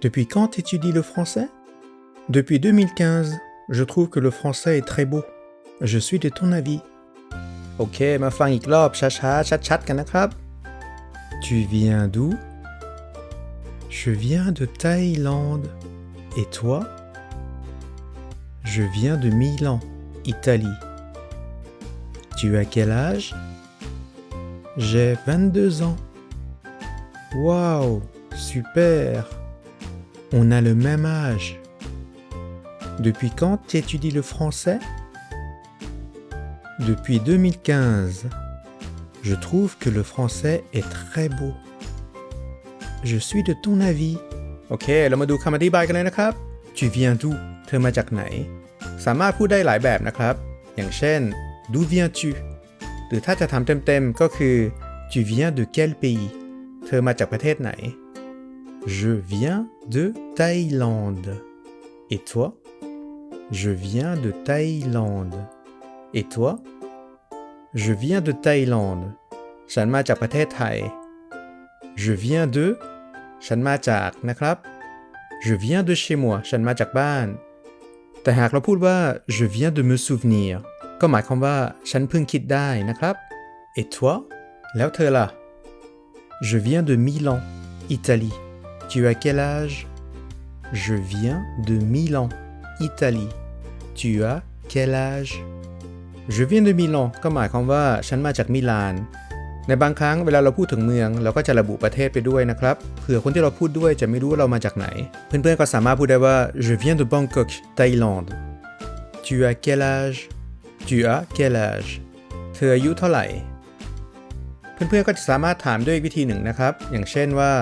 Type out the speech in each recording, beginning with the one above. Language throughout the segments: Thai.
Depuis quand étudies le français? Depuis 2015. Je trouve que le français est très beau. Je suis de ton avis. Ok, ma fang club, chacha, chat. Tu viens d'où? Je viens de Thaïlande. Et toi? Je viens de Milan, Italie. Tu as quel âge? J'ai 22 ans. Waouh, super On a le même âge. Depuis quand tu étudies le français Depuis 2015. Je trouve que le français est très beau. Je suis de ton avis. โอเค เรามาดูคำอธิบายกันเลยนะครับ Tu viens d'où เธอมาจากไหน สามารถพูดได้หลายแบบนะครับ อย่างเช่น D'où viens-tu หรือถ้าจะทำเต็มๆ ก็คือ Tu viens de quel pays เธอมาจากประเทศไหน Je viens de Thaïlande. Et toi Je viens de Thaïlande. Et toi Je viens de Thaïlande. ฉันมาจากประเทศไทย Je viens de ฉันมาจากนะครับ Je viens de chez moi ฉันมาจากบ้าน แต่หากเราพูดว่า Je viens de me souvenir ก็หมายความว่า ฉันเพิ่งคิดได้นะครับ Et toi แล้วเธอล่ะ Je viens de Milan, Italie. Tu as quel âge Je viens de Milan, Italie. Tu as quel âge Je viens de Milan ก็หมายความว่าฉันมาจากมิลาน ในบางครั้งเวลาเราพูดถึงเมือง เราก็จะระบุประเทศไปด้วยนะครับ เผื่อคนที่เราพูดด้วยจะไม่รู้ว่าเรามาจากไหน เพื่อนๆก็สามารถพูดได้ว่า Je viens de Bangkok, Thaïlande. Tu as quel âge Tu as quel âge เธออายุเท่าไหร่ เพื่อนๆก็จะสามารถถามด้วยวิธีหนึ่งนะครับ อย่างเช่นว่า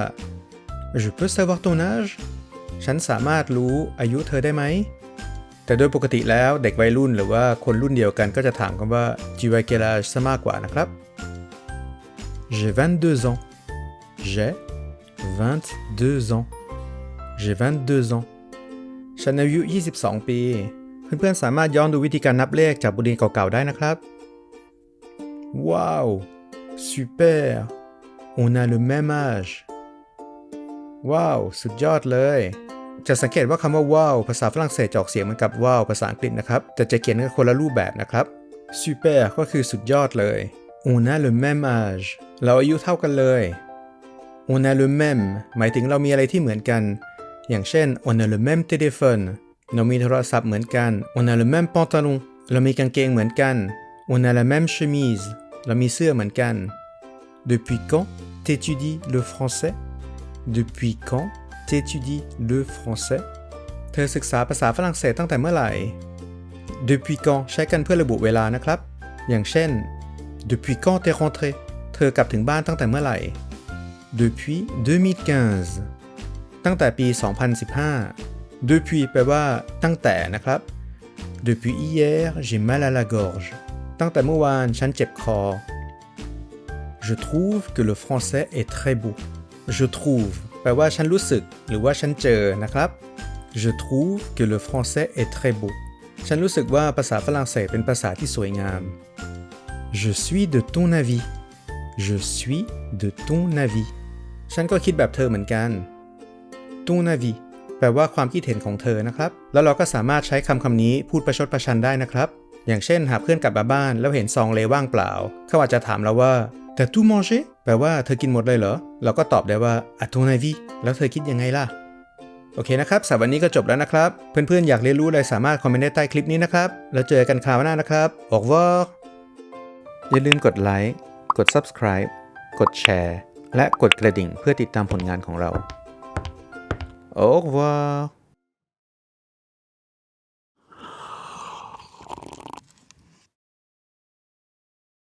Je peux savoir ton âge ฉันสามารถรู้อายุเธอได้ไหม แต่โดยปกติแล้วเด็กวัยรุ่นหรือว่าคนรุ่นเดียวกันก็จะถามกันว่า Tu as quel âge ซะมากกว่านะครับ J'ai 22 ans. J'ai 22 ans. J'ai 22 ans. ฉันอายุ 22 ปี เพื่อนๆสามารถย้อนดูวิธีการนับเลขจากบทเรียนเก่าๆได้นะครับ ว้าว super on a le même âge ว้าว สุดยอดเลย จะสังเกตว่าคำว่าว้าวภาษาฝรั่งเศสจะออกเสียงเหมือนกับว้าวภาษาอังกฤษนะครับ แต่จะเขียนกันคนละรูปแบบนะครับ super ก็คือสุดยอดเลย on a le même âge เราอายุเท่ากันเลย on a le même หมายถึงเรามีอะไรที่เหมือนกัน อย่างเช่น on a le même téléphone เรามีโทรศัพท์เหมือนกัน on a le même pantalon เรามีกางเกงเหมือนกัน on a la même chemise เรามีเสื้อเหมือนกัน depuis quand t'étudies le français depuis quand t'étudies le français เธอศึกษาภาษาฝรั่งเศสตั้งแต่เมื่อไหร่ depuis quand ใช้กันเพื่อระบุเวลานะครับ อย่างเช่น depuis quand t'es rentré เธอกลับถึงบ้านตั้งแต่เมื่อไหร่ depuis 2015 ตั้งแต่ปี 2015 depuis แปลว่า ตั้งแต่นะครับ depuis hier j'ai mal à la gorge ตั้งแต่เมื่อวานฉันเจ็บคอ je trouve que le français est très beau Je trouve แปลว่าฉันรู้สึก หรือว่าฉันเจอนะครับ je trouve que le français est très beau ฉันรู้สึกว่าภาษาฝรั่งเศสเป็นภาษาที่สวยงาม Je suis de ton avis. Je suis de ton avis. ฉันก็คิดแบบเธอเหมือนกัน ton avis แปลว่าความคิดเห็นของเธอนะครับ แล้วเราก็สามารถใช้คำคำนี้พูดประชดประชันได้นะครับ อย่างเช่น หากเพื่อนกลับมาบ้านแล้วเห็นซองเลว่างเปล่า เขาอาจจะถามเราว่า แต่ tout mangé แปลว่าเธอกินหมดเลยเหรอ เราก็ตอบได้ว่า à ton avis แล้วเธอคิดยังไงล่ะ โอเคนะครับสำหรับวันนี้ก็จบแล้วนะครับ เพื่อนๆ อยากเรียนรู้อะไรสามารถคอมเมนต์ได้ใต้คลิปนี้นะครับ แล้วเจอกันคราวหน้านะครับออกวออย่าลืมกดไลค์ กด Subscribe กดแชร์ และกดกระดิ่งเพื่อติดตามผลงานของเรา Au revoir